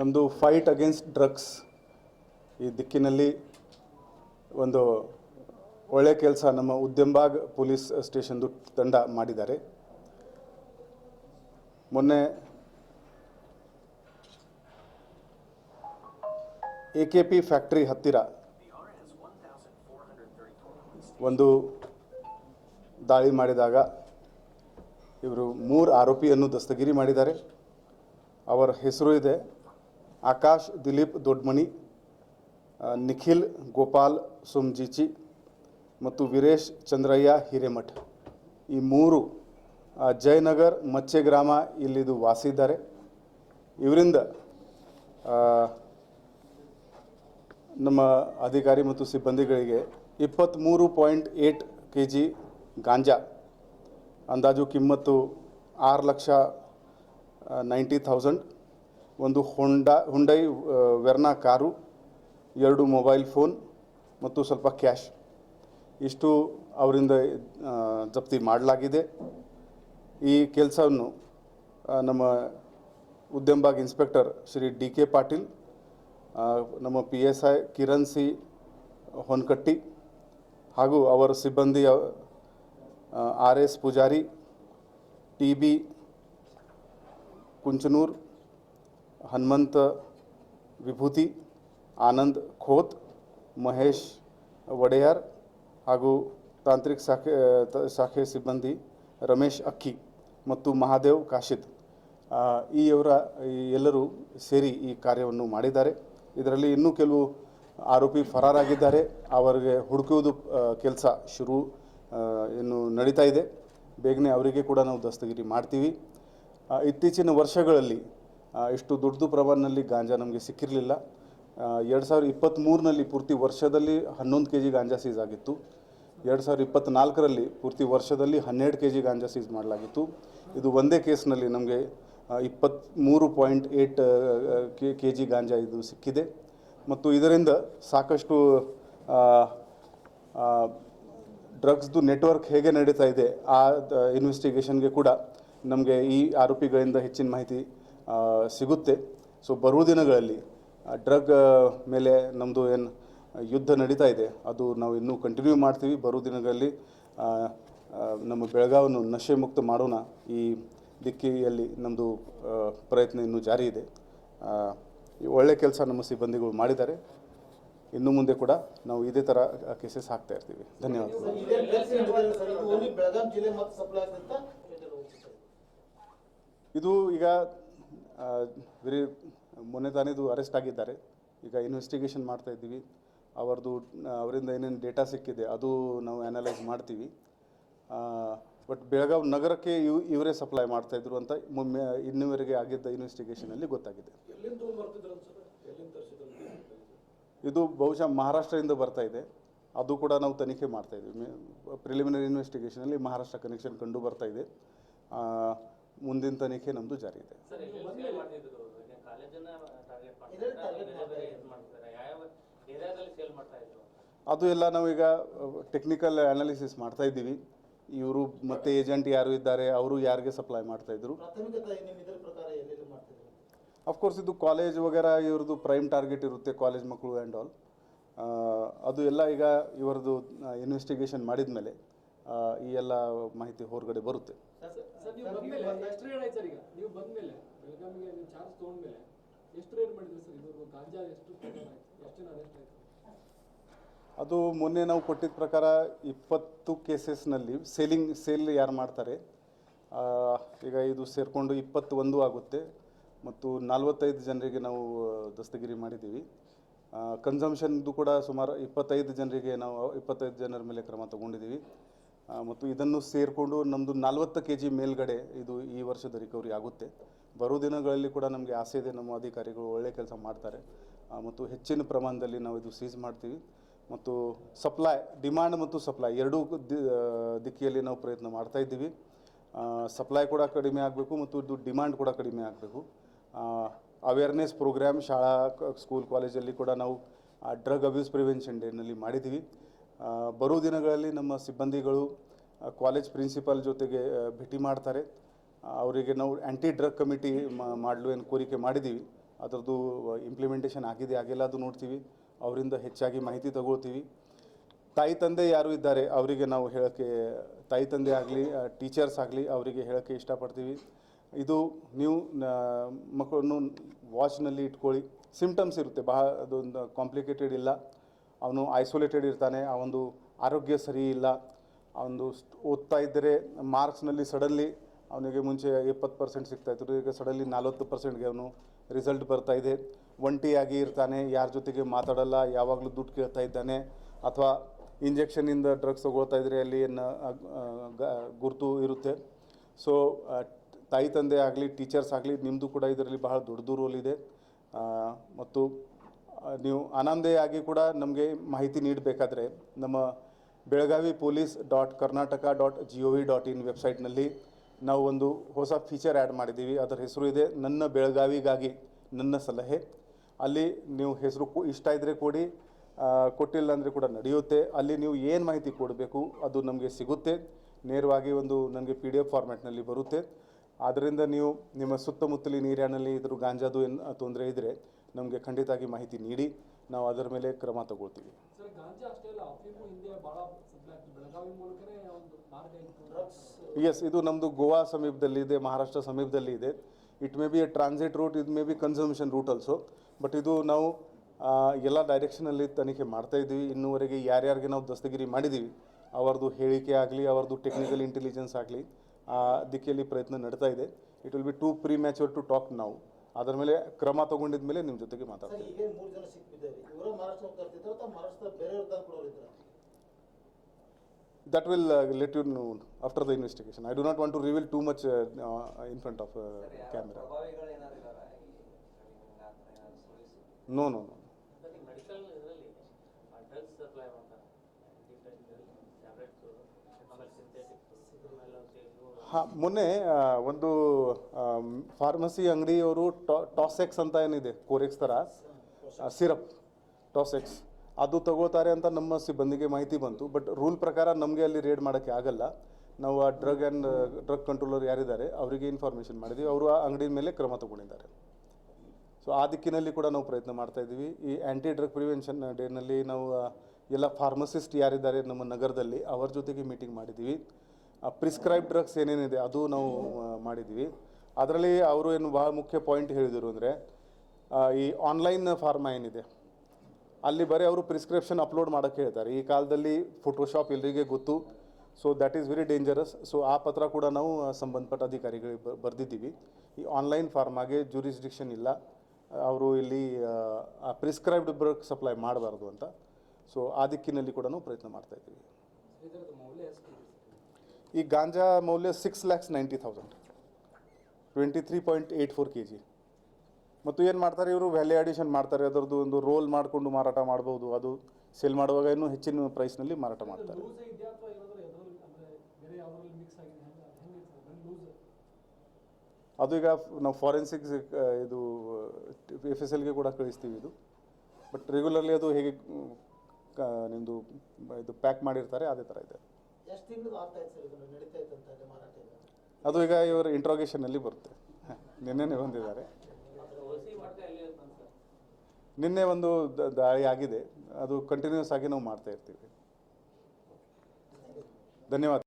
ನಮ್ಮದು fight against drugs ಈ ದಿಕ್ಕಿನಲ್ಲಿ ಒಂದು ಒಳ್ಳೆಯ ಕೆಲಸ ನಮ್ಮ ಉದ್ಯಮಬಾಗ್ ಪೊಲೀಸ್ ಸ್ಟೇಷನ್ದು ತಂಡ ಮಾಡಿದ್ದಾರೆ. ಮೊನ್ನೆ ಎ ಕೆ ಪಿ ಫ್ಯಾಕ್ಟ್ರಿ ಹತ್ತಿರ ಒಂದು ದಾಳಿ ಮಾಡಿದಾಗ ಇವರು ಮೂರು ಆರೋಪಿಯನ್ನು ದಸ್ತಗಿರಿ ಮಾಡಿದ್ದಾರೆ. ಅವರ ಹೆಸರು ಇದೆ ಆಕಾಶ್, ದಿಲೀಪ್ ದೊಡ್ಮಣಿ ನಿಖಿಲ್, ಗೋಪಾಲ್, ಸುಮ್ಜಿಚಿ ಮತ್ತು ವೀರೇಶ್ ಚಂದ್ರಯ್ಯ ಹಿರೇಮಠ್. ಈ ಮೂರು ಜಯನಗರ್ ಮಚ್ಚೆ ಗ್ರಾಮ ಇಲ್ಲಿದು ವಾಸಿದ್ದಾರೆ. ಇವರಿಂದ ನಮ್ಮ ಅಧಿಕಾರಿ ಮತ್ತು ಸಿಬ್ಬಂದಿಗಳಿಗೆ ಇಪ್ಪತ್ತ್ಮೂರು point eight K G ganja, ಅಂದಾಜು ಕಿಮ್ಮತ್ತು ಆರು ಲಕ್ಷ ನೈಂಟಿ ಥೌಸಂಡ್ ಒಂದು ಹೊಂಡಾ ಹುಂಡೈ ವೆರ್ನಾ ಕಾರು, ಎರಡು ಮೊಬೈಲ್ ಫೋನ್ ಮತ್ತು ಸ್ವಲ್ಪ ಕ್ಯಾಶ್ ಇಷ್ಟು ಅವರಿಂದ ಜಪ್ತಿ ಮಾಡಲಾಗಿದೆ. ಈ ಕೆಲಸವನ್ನು ನಮ್ಮ Udyambag inspector Shri D K Patil ನಮ್ಮ P S I Kiran C Honkatti ಹಾಗೂ ಅವರ ಸಿಬ್ಬಂದಿ R S Pujari, T B Kunchanur Hanumanth Vibhuti Anand Khot Mahesh Wadiyar ಹಾಗೂ ತಾಂತ್ರಿಕ ಶಾಖೆ ಶಾಖೆ ಸಿಬ್ಬಂದಿ ರಮೇಶ್ ಅಕ್ಕಿ ಮತ್ತು ಮಹಾದೇವ್ ಕಾಶಿತ್ ಆ, ಈ ಇವರ ಎಲ್ಲರೂ ಸೇರಿ ಈ ಕಾರ್ಯವನ್ನು ಮಾಡಿದ್ದಾರೆ. ಇದರಲ್ಲಿ ಇನ್ನೂ ಕೆಲವು ಆರೋಪಿ ಫರಾರಾಗಿದ್ದಾರೆ. ಅವರಿಗೆ ಹುಡುಕುವುದು ಕೆಲಸ ಶುರು ಇನ್ನು ನಡೀತಾ ಇದೆ. ಬೇಗನೆ ಅವರಿಗೆ ಕೂಡ ನಾವು ದಸ್ತಗಿರಿ ಮಾಡ್ತೀವಿ. ಇತ್ತೀಚಿನ ವರ್ಷಗಳಲ್ಲಿ ಇಷ್ಟು ದೊಡ್ಡದು ಪ್ರಮಾಣದಲ್ಲಿ ಗಾಂಜಾ ನಮಗೆ ಸಿಕ್ಕಿರಲಿಲ್ಲ. ಎರಡು ಸಾವಿರದ ಇಪ್ಪತ್ತ್ಮೂರಿನಲ್ಲಿ ಪೂರ್ತಿ ವರ್ಷದಲ್ಲಿ ಹನ್ನೊಂದು ಕೆ ಜಿ ಗಾಂಜಾ ಸೀಸ್ ಆಗಿತ್ತು. ಎರಡು ಸಾವಿರದ ಇಪ್ಪತ್ತ್ನಾಲ್ಕರಲ್ಲಿ ಪೂರ್ತಿ ವರ್ಷದಲ್ಲಿ ಹನ್ನೆರಡು ಕೆ ಜಿ ಗಾಂಜಾ ಸೀಸ್ ಮಾಡಲಾಗಿತ್ತು. ಇದು ಒಂದೇ ಕೇಸ್ನಲ್ಲಿ ನಮಗೆ ಇಪ್ಪತ್ತ್ಮೂರು point eight K G ganja ಇದು ಸಿಕ್ಕಿದೆ. ಮತ್ತು ಇದರಿಂದ ಸಾಕಷ್ಟು ಡ್ರಗ್ಸ್ದು ನೆಟ್ವರ್ಕ್ ಹೇಗೆ ನಡೀತಾ ಇದೆ ಆ, ಇನ್ವೆಸ್ಟಿಗೇಷನ್ಗೆ ಕೂಡ ನಮಗೆ ಈ ಆರೋಪಿಗಳಿಂದ ಹೆಚ್ಚಿನ ಮಾಹಿತಿ ಸಿಗುತ್ತೆ. ಸೊ ಬರುವ ದಿನಗಳಲ್ಲಿ ಡ್ರಗ್ ಮೇಲೆ ನಮ್ಮದು ಏನು, ಯುದ್ಧ ನಡೀತಾ ಇದೆ, ಅದು ನಾವು ಇನ್ನೂ ಕಂಟಿನ್ಯೂ ಮಾಡ್ತೀವಿ. ಬರುವ ದಿನಗಳಲ್ಲಿ ನಮ್ಮ ಬೆಳಗಾವನ್ನು ನಶೆ ಮುಕ್ತ ಮಾಡೋಣ ಈ ದಿಕ್ಕಿಯಲ್ಲಿ ನಮ್ಮದು ಪ್ರಯತ್ನ ಇನ್ನೂ ಜಾರಿ ಇದೆ. ಒಳ್ಳೆ ಕೆಲಸ ನಮ್ಮ ಸಿಬ್ಬಂದಿಗಳು ಮಾಡಿದ್ದಾರೆ. ಇನ್ನು ಮುಂದೆ ಕೂಡ ನಾವು ಇದೇ ಥರ ಕೇಸಸ್ ಹಾಕ್ತಾ ಇರ್ತೀವಿ. ಧನ್ಯವಾದಗಳು ಇದೇ ಈಗ ವೆರಿ ಮೊನ್ನೆ ತಾನೇದು ಅರೆಸ್ಟ್ ಆಗಿದ್ದಾರೆ. ಈಗ ಇನ್ವೆಸ್ಟಿಗೇಷನ್ ಮಾಡ್ತಾ ಇದ್ದೀವಿ. ಅವರದು ಅವರಿಂದ ಏನೇನು ಡೇಟಾ ಸಿಕ್ಕಿದೆ ಅದು ನಾವು ಅನಲೈಸ್ ಮಾಡ್ತೀವಿ. ಬಟ್ ಬೆಳಗಾವಿ ನಗರಕ್ಕೆ ಇವ್ ಇವರೇ ಸಪ್ಲೈ ಮಾಡ್ತಾ ಇದ್ರು ಅಂತ ಮೊನ್ನೆ ಇನ್ನುವರೆಗೆ ಆಗಿದ್ದ ಇನ್ವೆಸ್ಟಿಗೇಷನಲ್ಲಿ ಗೊತ್ತಾಗಿದೆ. ಇದು ಬಹುಶಃ ಮಹಾರಾಷ್ಟ್ರದಿಂದ ಬರ್ತಾ ಇದೆ. ಅದು ಕೂಡ ನಾವು ತನಿಖೆ ಮಾಡ್ತಾ ಇದ್ದೀವಿ ಪ್ರಿಲಿಮಿನರಿ ಇನ್ವೆಸ್ಟಿಗೇಷನಲ್ಲಿ ಮಹಾರಾಷ್ಟ್ರ ಕನೆಕ್ಷನ್ ಕಂಡು ಬರ್ತಾ ಇದೆ. ಮುಂದಿನ ತನಿಖೆ ನಮ್ಮದು ಜಾರಿ ಇದೆ. ಅದು ಎಲ್ಲ ನಾವೀಗ ಟೆಕ್ನಿಕಲ್ ಅನಾಲಿಸಿಸ್ ಮಾಡ್ತಾ ಇದ್ದೀವಿ. ಇವರು ಮತ್ತೆ ಏಜೆಂಟ್ ಯಾರು ಇದ್ದಾರೆ ಅವರು ಯಾರಿಗೆ ಸಪ್ಲೈ ಮಾಡ್ತಾ ಇದ್ರು. ಅಫ್ಕೋರ್ಸ್ ಇದು ಕಾಲೇಜ್ ವಗೇರಾ ಇವ್ರದ್ದು ಪ್ರೈಮ್ ಟಾರ್ಗೆಟ್ ಇರುತ್ತೆ ಕಾಲೇಜ್ ಮಕ್ಕಳು ಆ್ಯಂಡ್ ಆಲ್ ಅದು ಎಲ್ಲ ಈಗ ಇವರದ್ದು ಇನ್ವೆಸ್ಟಿಗೇಷನ್ ಮಾಡಿದ ಮೇಲೆ ಈ ಎಲ್ಲ ಮಾಹಿತಿ ಹೊರಗಡೆ ಬರುತ್ತೆ. ಅದು ಮೊನ್ನೆ ನಾವು ಕೊಟ್ಟಿದ್ದ ಪ್ರಕಾರ ಇಪ್ಪತ್ತು ಕೇಸಸ್ನಲ್ಲಿ ಸೇಲಿಂಗ್ ಸೇಲ್ ಯಾರು ಮಾಡ್ತಾರೆ? ಈಗ ಇದು ಸೇರಿಕೊಂಡು ಇಪ್ಪತ್ತು ಒಂದು ಆಗುತ್ತೆ. ಮತ್ತು ನಲ್ವತ್ತೈದು ಜನರಿಗೆ ನಾವು ದಸ್ತಗಿರಿ ಮಾಡಿದ್ದೀವಿ. ಕನ್ಸಂಪ್ಷನ್ದು ಕೂಡ ಸುಮಾರು ಇಪ್ಪತ್ತೈದು ಜನರಿಗೆ ನಾವು ಇಪ್ಪತ್ತೈದು ಜನರ ಮೇಲೆ ಕ್ರಮ ತಗೊಂಡಿದ್ದೀವಿ. ಮತ್ತು ಇದನ್ನು ಸೇರಿಕೊಂಡು ನಮ್ಮದು ನಲವತ್ತು ಕೆ ಜಿ ಮೇಲ್ಗಡೆ ಇದು ಈ ವರ್ಷದ ರಿಕವರಿ ಆಗುತ್ತೆ. ಬರೋ ದಿನಗಳಲ್ಲಿ ಕೂಡ ನಮಗೆ ಆಸೆ ಇದೆ, ನಮ್ಮ ಅಧಿಕಾರಿಗಳು ಒಳ್ಳೆ ಕೆಲಸ ಮಾಡ್ತಾರೆ. ಮತ್ತು ಹೆಚ್ಚಿನ ಪ್ರಮಾಣದಲ್ಲಿ ನಾವು ಇದು ಸೀಸ್ ಮಾಡ್ತೀವಿ. ಮತ್ತು ಸಪ್ಲೈ ಡಿಮ್ಯಾಂಡ್ ಮತ್ತು ಸಪ್ಲೈ ಎರಡೂ ದಿಕ್ಕಿಯಲ್ಲಿ ನಾವು ಪ್ರಯತ್ನ ಮಾಡ್ತಾ ಇದ್ದೀವಿ. ಸಪ್ಲೈ ಕೂಡ ಕಡಿಮೆ ಆಗಬೇಕು ಮತ್ತು ಇದು ಡಿಮ್ಯಾಂಡ್ ಕೂಡ ಕಡಿಮೆ ಆಗಬೇಕು. ಅವೇರ್ನೆಸ್ ಪ್ರೋಗ್ರಾಮ್ ಶಾಲಾ ಸ್ಕೂಲ್ ಕಾಲೇಜಲ್ಲಿ ಕೂಡ ನಾವು ಡ್ರಗ್ ಅಬ್ಯೂಸ್ ಪ್ರಿವೆನ್ಷನ್ ಡೇನಲ್ಲಿ ಮಾಡಿದ್ದೀವಿ. ಬರೋ ದಿನಗಳಲ್ಲಿ ನಮ್ಮ ಸಿಬ್ಬಂದಿಗಳು ಕಾಲೇಜ್ ಪ್ರಿನ್ಸಿಪಾಲ್ ಜೊತೆಗೆ ಭೇಟಿ ಮಾಡ್ತಾರೆ. ಅವರಿಗೆ ನಾವು ಆ್ಯಂಟಿ ಡ್ರಗ್ ಕಮಿಟಿ ಮಾಡಲು ಏನು ಕೋರಿಕೆ ಮಾಡಿದ್ದೀವಿ ಅದರದ್ದು ಇಂಪ್ಲಿಮೆಂಟೇಷನ್ ಆಗಿದೆ, ಆಗಿಲ್ಲ ಅದು ನೋಡ್ತೀವಿ. ಅವರಿಂದ ಹೆಚ್ಚಾಗಿ ಮಾಹಿತಿ ತಗೊಳ್ತೀವಿ. ತಾಯಿ ತಂದೆ ಯಾರು ಇದ್ದಾರೆ, ಅವರಿಗೆ ನಾವು ಹೇಳೋಕ್ಕೆ, ತಾಯಿ ತಂದೆ ಆಗಲಿ ಟೀಚರ್ಸ್ ಆಗಲಿ ಅವರಿಗೆ ಹೇಳೋಕ್ಕೆ ಇಷ್ಟಪಡ್ತೀವಿ. ಇದು ನೀವು ಮಕ್ಕಳನ್ನು ವಾಚ್ನಲ್ಲಿ ಇಟ್ಕೊಳ್ಳಿ. ಸಿಂಪ್ಟಮ್ಸ್ ಇರುತ್ತೆ, ಬಹಳ, ಅದೊಂದು ಕಾಂಪ್ಲಿಕೇಟೆಡ್ ಇಲ್ಲ. ಅವನು ಐಸೋಲೇಟೆಡ್ ಇರ್ತಾನೆ, ಆ ಒಂದು ಆರೋಗ್ಯ ಸರಿ ಇಲ್ಲ. ಅವನು ಓದ್ತಾ ಇದ್ದರೆ ಮಾರ್ಕ್ಸ್ನಲ್ಲಿ ಸಡನ್ಲಿ ಅವನಿಗೆ ಮುಂಚೆ ಎಪ್ಪತ್ತು ಪರ್ಸೆಂಟ್ ಸಿಗ್ತಾಯಿತ್ತು ಈಗ ಸಡನ್ಲಿ ನಲ್ವತ್ತು ಪರ್ಸೆಂಟ್ಗೆ ಅವನು ರಿಸಲ್ಟ್ ಬರ್ತಾ ಇದೆ. ಒಂಟಿಯಾಗಿ ಇರ್ತಾನೆ, ಯಾರ ಜೊತೆಗೆ ಮಾತಾಡಲ್ಲ, ಯಾವಾಗಲೂ ದುಡ್ಡು ಕೇಳ್ತಾ ಇದ್ದಾನೆ. ಅಥವಾ ಇಂಜೆಕ್ಷನಿಂದ ಡ್ರಗ್ಸ್ ತಗೊಳ್ತಾ ಇದ್ದರೆ ಅಲ್ಲಿ ಏನು ಗುರುತು ಇರುತ್ತೆ. ಸೊ ತಾಯಿ ತಂದೆ ಆಗಲಿ ಟೀಚರ್ಸ್ ಆಗಲಿ ನಿಮ್ಮದು ಕೂಡ ಇದರಲ್ಲಿ ಬಹಳ ದೊಡ್ಡದು ರೋಲ್ ಇದೆ. ಮತ್ತು ನೀವು ಆನಂದೆಯಾಗಿ ಕೂಡ ನಮಗೆ ಮಾಹಿತಿ ನೀಡಬೇಕಾದ್ರೆ ನಮ್ಮ Belagavi police dot Karnataka dot G O V dot in ವೆಬ್ಸೈಟ್ನಲ್ಲಿ ನಾವು ಒಂದು ಹೊಸ ಫೀಚರ್ ಆ್ಯಡ್ ಮಾಡಿದ್ದೀವಿ. ಅದರ ಹೆಸರು ಇದೆ, ನನ್ನ ಬೆಳಗಾವಿಗಾಗಿ ನನ್ನ ಸಲಹೆ. ಅಲ್ಲಿ ನೀವು ಹೆಸರು ಇಷ್ಟ ಇದ್ದರೆ ಕೊಡಿ ಕೊಟ್ಟಿಲ್ಲ ಅಂದರೆ ಕೂಡ ನಡೆಯುತ್ತೆ. ಅಲ್ಲಿ ನೀವು ಏನು ಮಾಹಿತಿ ಕೊಡಬೇಕು ಅದು ನಮಗೆ ಸಿಗುತ್ತೆ. ನೇರವಾಗಿ ಒಂದು ನನಗೆ ಪಿ ಡಿ ಎಫ್ ಫಾರ್ಮ್ಯಾಟ್ನಲ್ಲಿ ಬರುತ್ತೆ. ಆದ್ದರಿಂದ ನೀವು ನಿಮ್ಮ ಸುತ್ತಮುತ್ತಲಿನ ಏರಿಯಾನಲ್ಲಿ ಇದ್ರ ಗಾಂಜಾದು ಏನು ತೊಂದರೆ ಇದ್ದರೆ ನಮಗೆ ಖಂಡಿತವಾಗಿ ಮಾಹಿತಿ ನೀಡಿ ನಾವು ಅದರ ಮೇಲೆ ಕ್ರಮ ತಗೊಳ್ತೀವಿ. ಎಸ್ ಇದು. ನಮ್ಮದು ಗೋವಾ ಸಮೀಪದಲ್ಲಿ ಇದೆ ಮಹಾರಾಷ್ಟ್ರ ಸಮೀಪದಲ್ಲಿ ಇದೆ. It may be a transit route ಇದು may be consumption route also but ಇದು ನಾವು ಎಲ್ಲ ಡೈರೆಕ್ಷನಲ್ಲಿ ತನಿಖೆ ಮಾಡ್ತಾ ಇದ್ದೀವಿ. ಇನ್ನೂವರೆಗೆ ಯಾರ್ಯಾರಿಗೆ ನಾವು ದಸ್ತಗಿರಿ ಮಾಡಿದ್ದೀವಿ ಅವರದು ಹೇಳಿಕೆ ಆಗಲಿ ಅವರದು ಟೆಕ್ನಿಕಲ್ ಇಂಟೆಲಿಜೆನ್ಸ್ ಆಗಲಿ ಆ ದಿಕ್ಕಿಯಲ್ಲಿ ಪ್ರಯತ್ನ ನಡೀತಾ ಇದೆ. It will be too premature to talk ನಾವು ಅದರ ಮೇಲೆ ಕ್ರಮ ತಗೊಂಡಿದ ಮೇಲೆ ನಿಮ್ಮ ಜೊತೆಗೆ ಸರ್ ಮಾತಾಡ್ತೀವಿ that will let you know after the investigation I do not want to reveal too much in front of camera no no no sir ಈ ಮೆಡಿಕಲ್ ಇದರಲ್ಲಿ ಡ್ರಗ್ಸ್ ಸಪ್ಲೈ ಮಾಡ್ತಾರೆ ಡಿಫ್ರೆಂಟ್ ಟ್ಯಾಬ್ಲೆಟ್ಸು ಆಮೇಲೆ ಸಿಂಥೆಟಿಕ್ಸ್ ಆಮೇಲೆ ಇವು ಹಾಂ, ಮೊನ್ನೆ ಒಂದು ಫಾರ್ಮಸಿ ಅಂಗಡಿಯವರು ಟಾಸೆಕ್ಸ್ ಅಂತ ಏನಿದೆ, ಕೋರೆಕ್ಸ್ ಥರ ಸಿರಪ್, ಟಾಸೆಕ್ಸ್, ಅದು ತಗೋತಾರೆ ಅಂತ ನಮ್ಮ ಸಿಬ್ಬಂದಿಗೆ ಮಾಹಿತಿ ಬಂತು. ಬಟ್ ರೂಲ್ ಪ್ರಕಾರ ನಮಗೆ ಅಲ್ಲಿ ರೇಡ್ ಮಾಡೋಕ್ಕೆ ಆಗಲ್ಲ. ನಾವು ಆ ಡ್ರಗ್ ಆ್ಯಂಡ್, ಡ್ರಗ್ ಕಂಟ್ರೋಲರ್ ಯಾರಿದ್ದಾರೆ, ಅವರಿಗೆ ಇನ್ಫಾರ್ಮೇಷನ್ ಮಾಡಿದ್ವಿ. ಅವರು ಆ ಅಂಗಡಿ ಮೇಲೆ ಕ್ರಮ ತಗೊಂಡಿದ್ದಾರೆ. ಸೊ, ಆ ದಿಕ್ಕಿನಲ್ಲಿ ಕೂಡ ನಾವು ಪ್ರಯತ್ನ ಮಾಡ್ತಾ ಇದ್ದೀವಿ. ಈ ಆ್ಯಂಟಿ ಡ್ರಗ್ ಪ್ರಿವೆನ್ಷನ್ ಡೇನಲ್ಲಿ ನಾವು ಎಲ್ಲ ಫಾರ್ಮಸಿಸ್ಟ್ ಯಾರಿದ್ದಾರೆ ನಮ್ಮ ನಗರದಲ್ಲಿ, ಅವರ ಜೊತೆಗೆ ಮೀಟಿಂಗ್ ಮಾಡಿದ್ದೀವಿ. ಪ್ರಿಸ್ಕ್ರೈಬ್ ಡ್ರಗ್ಸ್ ಏನೇನಿದೆ ಅದು ನಾವು ಮಾಡಿದ್ವಿ ಅದರಲ್ಲಿ ಅವರು ಏನು ಭಾಳ ಮುಖ್ಯ ಪಾಯಿಂಟ್ ಹೇಳಿದರು ಅಂದರೆ ಈ ಆನ್ಲೈನ್ ಫಾರ್ಮಾ ಏನಿದೆ, ಅಲ್ಲಿ ಬರೀ ಅವರು ಪ್ರಿಸ್ಕ್ರಿಪ್ಷನ್ ಅಪ್ಲೋಡ್ ಮಾಡೋಕ್ಕೆ ಹೇಳ್ತಾರೆ. ಈ ಕಾಲದಲ್ಲಿ ಫೋಟೋಶಾಪ್ ಎಲ್ಲರಿಗೆ ಗೊತ್ತು. So that is very dangerous so ಆ ಪತ್ರ ಕೂಡ ನಾವು ಸಂಬಂಧಪಟ್ಟ ಅಧಿಕಾರಿಗಳಿಗೆ ಬರೆದಿದ್ದೀವಿ. ಈ ಆನ್ಲೈನ್ ಫಾರ್ಮಾಗೆ ಜ್ಯೂರಿಸ್ಡಿಕ್ಷನ್ ಇಲ್ಲ. ಅವರು ಇಲ್ಲಿ ಪ್ರಿಸ್ಕ್ರೈಬ್ಡ್ ಡ್ರಗ್ ಸಪ್ಲೈ ಮಾಡಬಾರ್ದು ಅಂತ. ಸೊ ಆ ದಿಕ್ಕಿನಲ್ಲಿ ಕೂಡ ನಾವು ಪ್ರಯತ್ನ ಮಾಡ್ತಾ ಈ ಗಾಂಜಾ ಮೌಲ್ಯ six lakhs ninety thousand twenty three point eight four K G ಮತ್ತು ಏನು ಮಾಡ್ತಾರೆ ಇವರು? ವ್ಯಾಲ್ಯೂ ಆಡಿಷನ್ ಮಾಡ್ತಾರೆ. ಅದರದ್ದು ಒಂದು ರೋಲ್ ಮಾಡಿಕೊಂಡು ಮಾರಾಟ ಮಾಡ್ಬೋದು. ಅದು ಸೇಲ್ ಮಾಡುವಾಗ ಇನ್ನೂ ಹೆಚ್ಚಿನ ಪ್ರೈಸ್ನಲ್ಲಿ ಮಾರಾಟ ಮಾಡ್ತಾರೆ. ಅದು ಈಗ ನಾವು ಫಾರೆನ್ಸಿಕ್ಸ್ ಇದು ಎಫ್ ಎಸ್ ಎಲ್ಗೆ ಕೂಡ ಕಳಿಸ್ತೀವಿ ಇದು. ಬಟ್ ರೆಗ್ಯುಲರ್ಲಿ ಅದು ಹೇಗೆ ನಿಮ್ಮದು ಇದು ಪ್ಯಾಕ್ ಮಾಡಿರ್ತಾರೆ ಅದೇ ಥರ ಇದೆ. ಅದು ಈಗ ಇವರ ಇಂಟ್ರಾಗೇಷನಲ್ಲಿ ಬರುತ್ತೆ. ನಿನ್ನೆನೆ ಬಂದಿದ್ದಾರೆ. ನಿನ್ನೆ ಒಂದು ದಾಳಿ ಆಗಿದೆ. ಅದು ಕಂಟಿನ್ಯೂಸ್ ಆಗಿ ನಾವು ಮಾಡ್ತಾ ಇರ್ತೀವಿ. ಧನ್ಯವಾದ.